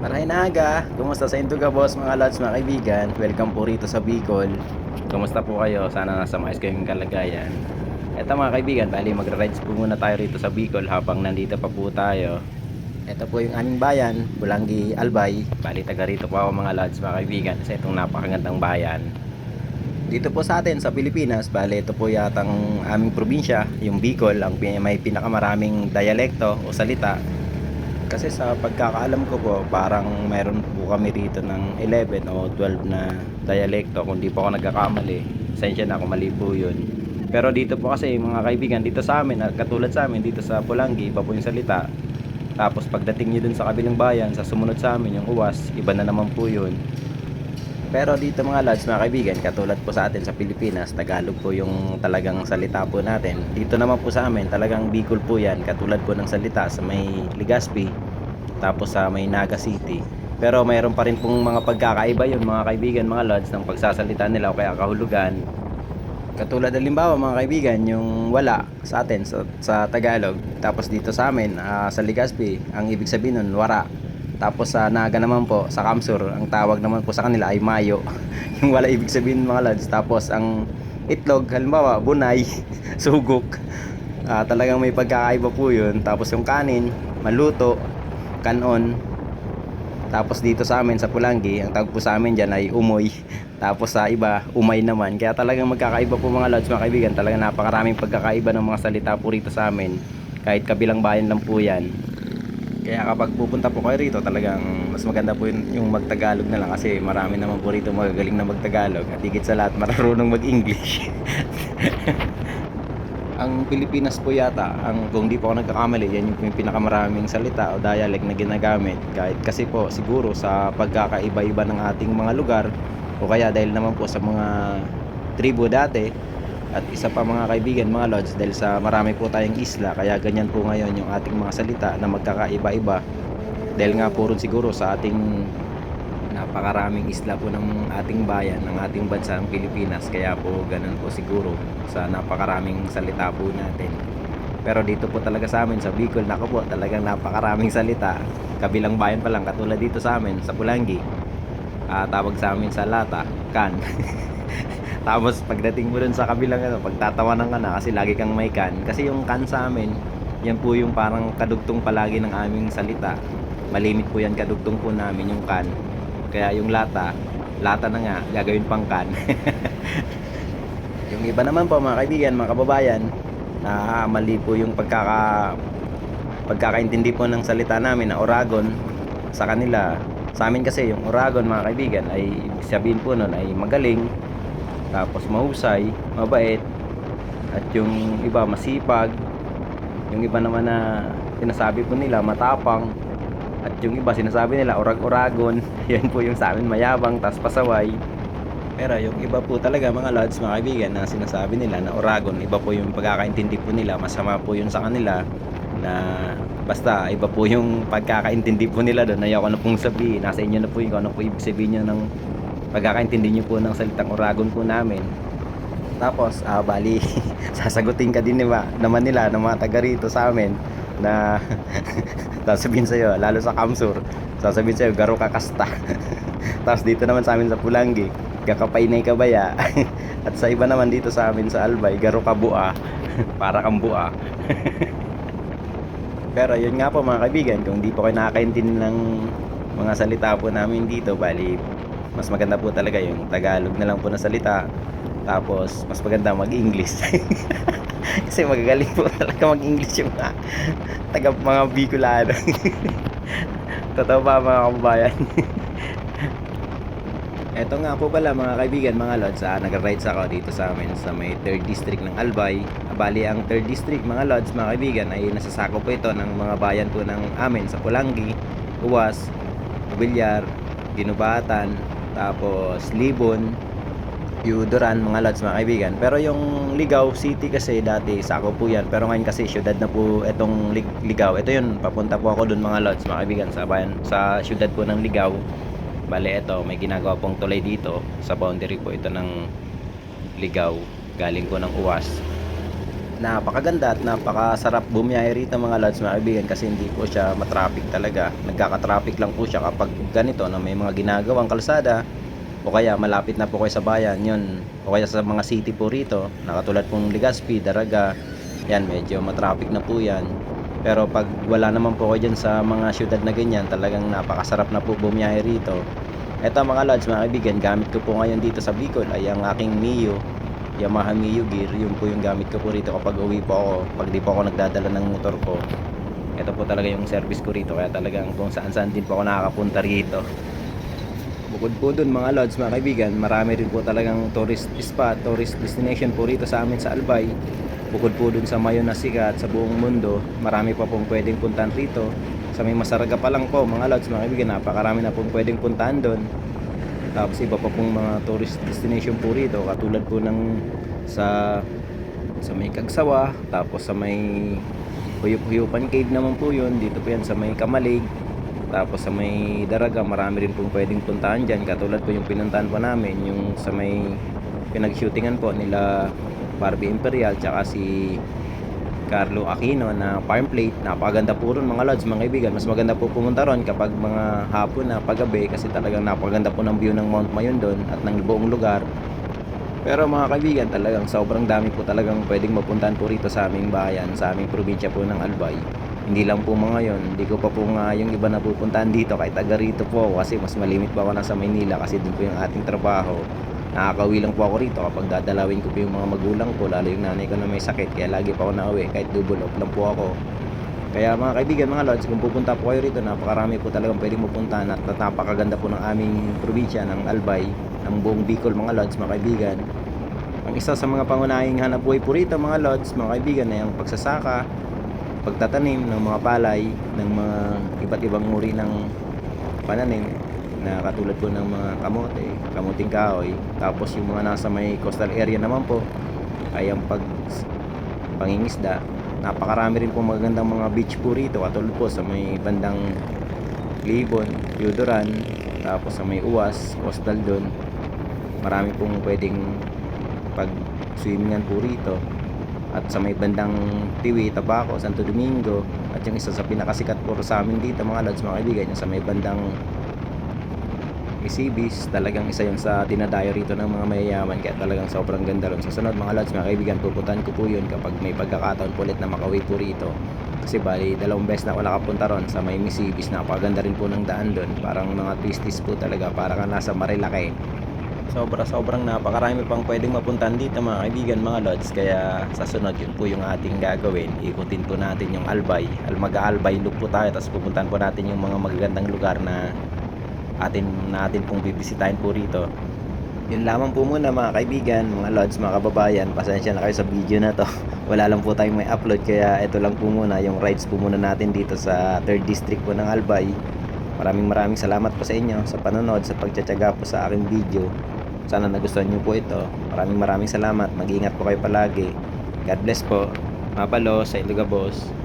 Maray naga, kumusta sa Induga boss mga lads mga kaibigan? Welcome po rito sa Bicol. Kumusta po kayo? Sana nasa maayos kayong kalagayan. Eto mga kaibigan, bali magra-rides po muna tayo rito sa Bicol habang nandito pa po tayo. Ito po yung aming bayan, Bulangi Albay. Bali taga rito po ako mga lads mga kaibigan sa itong napakagandang bayan. Dito po sa atin sa Pilipinas, bali ito po yatang aming probinsya, yung Bicol, ang may pinakamaraming dialekto o salita kasi sa pagkakaalam ko po, parang mayroon po kami rito ng 11 o 12 na dialekto kung di po ako nagkakamali. Sensya na kung mali po yun. Pero dito po kasi mga kaibigan, dito sa amin, at katulad sa amin, dito sa Pulangi, iba po yung salita. Tapos pagdating nyo dun sa kabilang bayan, sa sumunod sa amin, yung uwas, iba na naman po yun. Pero dito mga lads, mga kaibigan, katulad po sa atin sa Pilipinas, Tagalog po yung talagang salita po natin. Dito naman po sa amin, talagang Bicol po yan, katulad po ng salita sa may Legazpi, tapos sa may Naga City. Pero mayroon pa rin pong mga pagkakaiba yun mga kaibigan, mga lads, ng pagsasalita nila o kaya kahulugan. Katulad halimbawa mga kaibigan, yung wala sa atin sa, sa Tagalog, tapos dito sa amin, ah, sa Legazpi, ang ibig sabihin nun, wara. Tapos sa Naga naman po, sa Kamsur, ang tawag naman po sa kanila ay mayo. yung wala ibig sabihin mga lads. Tapos ang itlog, halimbawa, bunay, sugok. Ah, talagang may pagkakaiba po yun. Tapos yung kanin, maluto, kanon. Tapos dito sa amin sa Pulangi, ang tawag po sa amin dyan ay umoy. Tapos sa iba, umay naman. Kaya talagang magkakaiba po mga lods, mga kaibigan. Talagang napakaraming pagkakaiba ng mga salita po rito sa amin. Kahit kabilang bayan lang po yan. Kaya kapag pupunta po kayo rito, talagang mas maganda po yung, magtagalog na lang kasi marami naman po rito magagaling na magtagalog at higit sa lahat marunong mag-English. ang Pilipinas po yata, ang kung di po ako nagkakamali, yan yung, yung pinakamaraming salita o dialect na ginagamit. Kahit kasi po siguro sa pagkakaiba-iba ng ating mga lugar o kaya dahil naman po sa mga tribo dati at isa pa mga kaibigan, mga lodge dahil sa marami po tayong isla kaya ganyan po ngayon yung ating mga salita na magkakaiba-iba dahil nga po rin siguro sa ating napakaraming isla po ng ating bayan, ng ating bansa ang Pilipinas. Kaya po ganun po siguro sa napakaraming salita po natin. Pero dito po talaga sa amin sa Bicol, nako po, talagang napakaraming salita. Kabilang bayan pa lang, katulad dito sa amin, sa Pulangi. Ah, tawag sa amin sa lata, kan. Tapos pagdating mo dun sa kabilang ano, pagtatawanan ka na kasi lagi kang may kan. Kasi yung kan sa amin, yan po yung parang kadugtong palagi ng aming salita. Malimit po yan kadugtong po namin yung kan. Kaya yung lata, lata na nga, gagawin pang kan. yung iba naman po mga kaibigan, mga kababayan, na mali po yung pagkaka pagkakaintindi po ng salita namin na Oragon sa kanila. Sa amin kasi yung Oragon mga kaibigan ay sabihin po nun ay magaling, tapos mahusay, mabait, at yung iba masipag, yung iba naman na sinasabi po nila matapang, at yung iba sinasabi nila orag-oragon, yan po yung sa amin mayabang, tas pasaway. Pero yung iba po talaga mga lods, mga kaibigan na sinasabi nila na oragon, iba po yung pagkakaintindi po nila, masama po yun sa kanila na basta iba po yung pagkakaintindi po nila doon, ayoko na pong sabihin, nasa inyo na po yung ano po ibig sabihin nyo ng pagkakaintindi nyo po ng salitang oragon po namin. Tapos, ah, bali, sasagutin ka din nila, naman nila ng mga taga rito sa amin na sasabihin sa'yo, lalo sa Kamsur, sasabihin sa'yo, garo ka kasta. Tapos dito naman sa amin sa Pulangi, gakapay na kabaya. At sa iba naman dito sa amin sa Albay, garo ka bua. Para kang bua. Pero yun nga po mga kaibigan, kung di po kayo nakakaintindi ng mga salita po namin dito, bali mas maganda po talaga yung Tagalog na lang po na salita. Tapos mas maganda mag-English. Kasi magagaling po talaga mag-English yung mga taga mga Bicolano. Totoo ba mga kababayan? Eto nga po pala mga kaibigan, mga lods, ah, nag-rides ako dito sa amin sa may 3rd district ng Albay. Bali ang 3rd district mga lods, mga kaibigan, ay nasasako po ito ng mga bayan po ng amin sa Pulangi, Uwas, Bilyar, Ginubatan, tapos Libon, Yudoran, mga lods, mga kaibigan. Pero yung Ligaw City kasi dati sako po yan. Pero ngayon kasi syudad na po itong Lig- Ligaw. Ito yun, papunta po ako dun mga lods, mga kaibigan, sa bayan, sa syudad po ng Ligaw. Bale, ito, may ginagawa pong tulay dito. Sa boundary po ito ng Ligaw. Galing po ng Uwas. Napakaganda at napakasarap bumiyahe rito mga lods mga kaibigan kasi hindi po siya matraffic talaga. Nagkaka-traffic lang po siya kapag ganito na may mga ginagawang kalsada o kaya malapit na po kayo sa bayan yun. O kaya sa mga city po rito nakatulad pong Legazpi, Daraga yan medyo matraffic na po yan. Pero pag wala naman po kayo dyan sa mga syudad na ganyan talagang napakasarap na po bumiyahe rito. Eto mga lods mga kaibigan gamit ko po ngayon dito sa Bicol ay ang aking Mio Yamaha Mio Gear yun po yung gamit ko po rito kapag uwi po ako pag di po ako nagdadala ng motor ko. Ito po talaga yung service ko rito kaya talagang kung saan saan din po ako nakakapunta rito. Bukod po dun mga lods mga kaibigan marami rin po talagang tourist spot tourist destination po rito sa amin sa Albay. Bukod po dun sa Mayon na sikat sa buong mundo marami pa pong pwedeng puntahan rito. Sa may masaraga pa lang po mga lods mga kaibigan napakarami na pong pwedeng puntahan doon tapos iba pa pong mga tourist destination po rito. Katulad po ng sa sa may Kagsawa tapos sa may Huyup-Huyupan Cave naman po yun. Dito po yan sa may Kamalig tapos sa may Daraga marami rin pong pwedeng puntahan dyan. Katulad po yung pinuntahan po namin yung sa may pinag-shootingan po nila Barbie Imperial tsaka si Carlo Aquino na farm plate. Napakaganda po ron mga lods mga kaibigan. Mas maganda po pumunta ron kapag mga hapon na paggabi kasi talagang napakaganda po ng view ng Mount Mayon doon at ng buong lugar. Pero mga kaibigan talagang sobrang dami po talagang pwedeng mapuntahan po rito sa aming bayan sa aming probinsya po ng Albay. Hindi lang po mga yon hindi ko pa po nga yung iba na pupuntahan dito. Kahit taga rito po kasi mas malimit pa ako na sa Maynila kasi din po yung ating trabaho nakakauwi lang po ako rito kapag dadalawin ko po yung mga magulang ko lalo yung nanay ko na may sakit kaya lagi pa ako nauwi kahit double off lang po ako. Kaya mga kaibigan mga lods kung pupunta po kayo rito napakarami po talagang pwedeng mapuntahan at napakaganda po ng aming probinsya ng Albay ng buong Bicol mga lods mga kaibigan. Ang isa sa mga pangunahing hanap buhay po rito mga lods mga kaibigan ay ang pagsasaka pagtatanim ng mga palay ng mga iba't ibang uri ng pananim na katulad po ng mga kamote, kamuting kahoy. Tapos yung mga nasa may coastal area naman po ay ang pag pangingisda. Napakarami rin po magagandang mga beach po rito katulad po sa may bandang Libon, Yudoran, tapos sa may Uwas, coastal doon. Marami pong pwedeng pag swimmingan po rito at sa may bandang Tiwi, Tabaco, Santo Domingo at yung isa sa pinakasikat po sa amin dito mga lods mga kaibigan yung sa may bandang Isibis talagang isa yun sa dinadayo rito ng mga mayayaman kaya talagang sobrang ganda ron sa sunod mga lods mga kaibigan pupuntahan ko po yun kapag may pagkakataon po ulit na makauwi po rito. Kasi bali dalawang beses na ako nakapunta ron sa may Misibis. Napakaganda rin po ng daan doon parang mga twisties po talaga para ka nasa Marilake. Sobra sobrang napakarami pang pwedeng mapuntahan dito mga kaibigan mga lods. Kaya sa sunod yun po yung ating gagawin. Ikutin po natin yung Albay. Al mag-Albay look po tayo tapos pupuntahan po natin yung mga magagandang lugar na atin natin pong bibisitahin po rito. Yun lamang po muna mga kaibigan mga lods mga kababayan. Pasensya na kayo sa video na to. Wala lang po tayong may upload kaya ito lang po muna yung rides po muna natin dito sa 3rd district po ng Albay. Maraming maraming salamat po sa inyo sa panonood sa pagtsatsaga po sa aking video. Sana nagustuhan nyo po ito. Maraming maraming salamat. Mag-ingat po kayo palagi. God bless po. Mapalo sa Iluga Boss